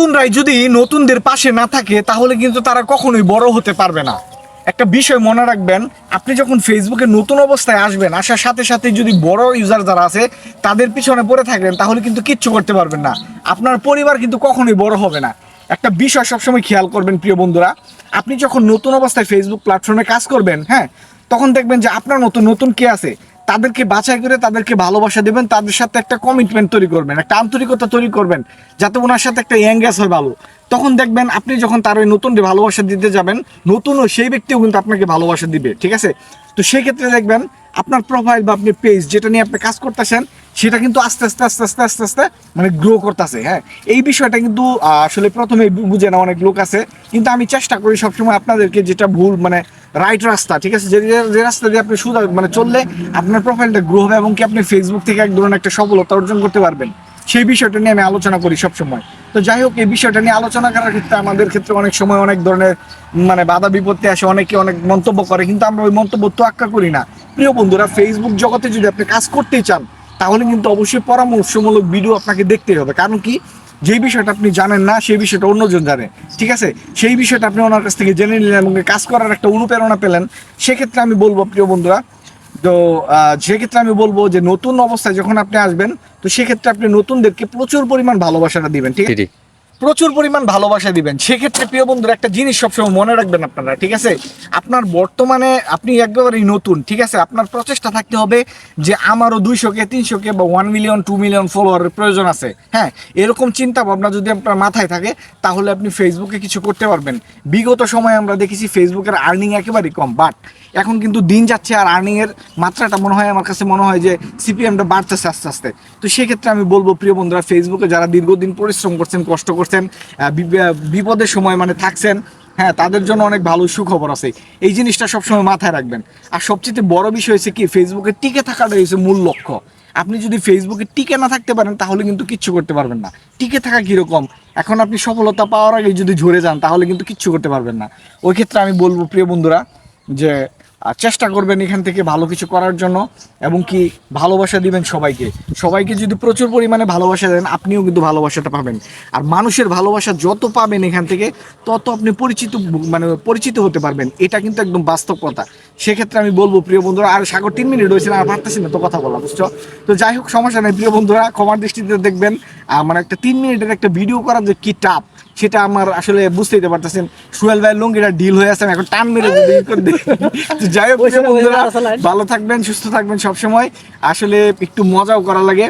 নতুনরাই যদি নতুনদের পাশে না থাকে, তাহলে কিন্তু তারা কখনোই বড় হতে পারবে না। একটা বিষয় মনে রাখবেন, আপনি যখন ফেসবুকে নতুন অবস্থায় আসবেন, আসার সাথে সাথে যদি বড় ইউজার যারা আছে, তাদের পিছনে পড়ে থাকবেন, তাহলে কিন্তু কিচ্ছু করতে পারবেন না। আপনার পরিবার কিন্তু কখনোই বড় হবে না। একটা বিষয় সবসময় খেয়াল করবেন, প্রিয় বন্ধুরা, আপনি যখন নতুন অবস্থায় ফেসবুক প্ল্যাটফর্মে কাজ করবেন হ্যাঁ তখন দেখবেন যে আপনার মতো নতুন কে আছে? তাদেরকে বাছাই করে তাদেরকে ভালোবাসা দেবেন, তাদের সাথে একটা কমিটমেন্ট তৈরি করবেন, একটা আন্তরিকতা তৈরি করবেন, যাতে ওনার সাথে একটা ইয়াঙ্গেস হয় ভালো। তখন দেখবেন আপনি যখন তার ওই নতুন ভালোবাসা দিতে যাবেন নতুনও সেই ব্যক্তিও কিন্তু আপনাকে ভালোবাসা দিবে, ঠিক আছে? তো সেই ক্ষেত্রে দেখবেন আপনার প্রোফাইল বা আপনি পেজ যেটা নিয়ে আপনি কাজ করতেছেন, সেটা কিন্তু আস্তে আস্তে আস্তে আস্তে আস্তে আস্তে মানে গ্রো করতেছে হ্যাঁ? এই বিষয়টা কিন্তু আসলে প্রথমে বুঝে না অনেক লোক আছে। কিন্তু আমি চেষ্টা করি সবসময় আপনাদেরকে যেটা ভুল মানে রাইট রাস্তা, ঠিক আছে? যে যে- রাস্তা দিয়ে আপনি সুদা মানে চললে আপনার প্রোফাইলটা গ্রো হবে এবং কি আপনি ফেসবুক থেকে এক ধরনের একটা সফলতা অর্জন করতে পারবেন। সেই বিষয়টা নিয়ে আমি আলোচনা করি সবসময়। তো যাই হোক, এই বিষয়টা নিয়ে আলোচনা করার ক্ষেত্রে আমাদের ক্ষেত্রে অনেক সময় অনেক ধরনের মানে বাধা বিপত্তি আসে, অনেকে অনেক মন্তব্য করে, কিন্তু আমরা ওই মন্তব্য তো তোয়াক্কা করি না। প্রিয় বন্ধুরা ফেসবুক জগতে যদি আপনি কাজ করতেই চান, তাহলে কিন্তু অবশ্যই পরামর্শমূলক ভিডিও আপনাকে দেখতেই হবে। কারণ কি? যেই বিষয়টা আপনি জানেন না, সেই বিষয়টা অন্যজন জানে। ঠিক আছে? সেই বিষয়টা আপনি ওনার কাছ থেকে জেনে নিলেন এবং কাজ করার একটা অনুপ্রেরণা পেলেন। সেক্ষেত্রে আমি বলব, প্রিয় বন্ধুরা, তো সেক্ষেত্রে আমি বলব যে নতুন অবস্থায় যখন আপনি আসবেন, তো সেক্ষেত্রে আপনি নতুনদেরকে প্রচুর পরিমাণ ভালোবাসাটা দিবেন, ঠিক আছে? প্রচুর পরিমাণ ভালোবাসা দিবেন। সেক্ষেত্রে প্রিয় বন্ধুরা, একটা জিনিস সবসময় মনে রাখবেন আপনারা, ঠিক আছে? আপনার বর্তমানে আপনি একেবারেই নতুন, ঠিক আছে? আপনার প্রচেষ্টা থাকতে হবে যে আমারও দুইশো কে তিনশো কে বা ওয়ান মিলিয়ন টু মিলিয়ন ফলোয়ারের প্রয়োজন আছে। হ্যাঁ এরকম চিন্তা ভাবনা যদি আপনার মাথায় থাকে, তাহলে আপনি ফেসবুকে কিছু করতে পারবেন। বিগত সময়ে আমরা দেখেছি ফেসবুকের আর্নিং একেবারেই কম বাট এখন কিন্তু দিন যাচ্ছে আর আর্নিং এর মাত্রাটা মনে হয় আমার কাছে মনে হয় যে সিপিএমটা বাড়তেছে আস্তে আস্তে। তো সেক্ষেত্রে আমি বলব, প্রিয় বন্ধুরা ফেসবুকে যারা দীর্ঘদিন পরিশ্রম করছেন, কষ্ট করছেন বি- বিপদের সময় মানে থাকছেন হ্যাঁ তাদের জন্য অনেক ভালো সুখবর আছে। এই জিনিসটা সবসময় মাথায় রাখবেন। আর সবচেয়ে বড় বিষয় হচ্ছে কি, ফেসবুকে টিকে থাকাটাই হচ্ছে মূল লক্ষ্য। আপনি যদি ফেসবুকে টিকে না থাকতে পারেন, তাহলে কিন্তু কিচ্ছু করতে পারবেন না। টিকে থাকা কীরকম? এখন আপনি সফলতা পাওয়ার আগে যদি ঝরে যান, তাহলে কিন্তু কিচ্ছু করতে পারবেন না। ওই ক্ষেত্রে আমি বলব, প্রিয় বন্ধুরা, যে চেষ্টা করবেন এখান থেকে ভালো কিছু করার জন্য এবং কি ভালোবাসা দিবেন সবাইকে। সবাইকে যদি প্রচুর পরিমাণে ভালোবাসা দেন, আপনিও কিন্তু ভালোবাসাটা পাবেন। আর মানুষের ভালোবাসা যত পাবেন এখান থেকে, তত আপনি পরিচিত মানে পরিচিত হতে পারবেন। এটা কিন্তু একদম বাস্তব কথা। সেক্ষেত্রে আমি বলব, প্রিয় বন্ধুরা, আর সাগর তিন মিনিট হয়েছে আর পারতেছি না তো কথা বলা, বুঝছ? তো যাই হোক, সমস্যা নেই, প্রিয় বন্ধুরা, ক্ষমার দৃষ্টিতে দেখবেন আমার একটা তিন মিনিটের একটা ভিডিও করার যে কি টাপ সেটা আমার আসলে বুঝতেই পারতেছেন। সুয়েল ভাই লুঙ্গিটা ডিল হয়ে আছে এখন টান মেরে করে যাই হোক বন্ধুরা, ভালো থাকবেন সুস্থ থাকবেন সবসময়। আসলে একটু মজাও করা লাগে।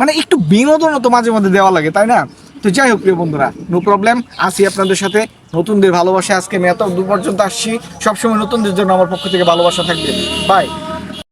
মানে একটু বিনোদনও তো মাঝে মধ্যে দেওয়া লাগে তাই না? তো যাই হোক প্রিয় বন্ধুরা নো প্রবলেম আসি আপনাদের সাথে। নতুনদের ভালোবাসা আজকে আমি এত দূর পর্যন্ত আসছি। সবসময় নতুনদের জন্য আমার পক্ষ থেকে ভালোবাসা থাকবে। বাই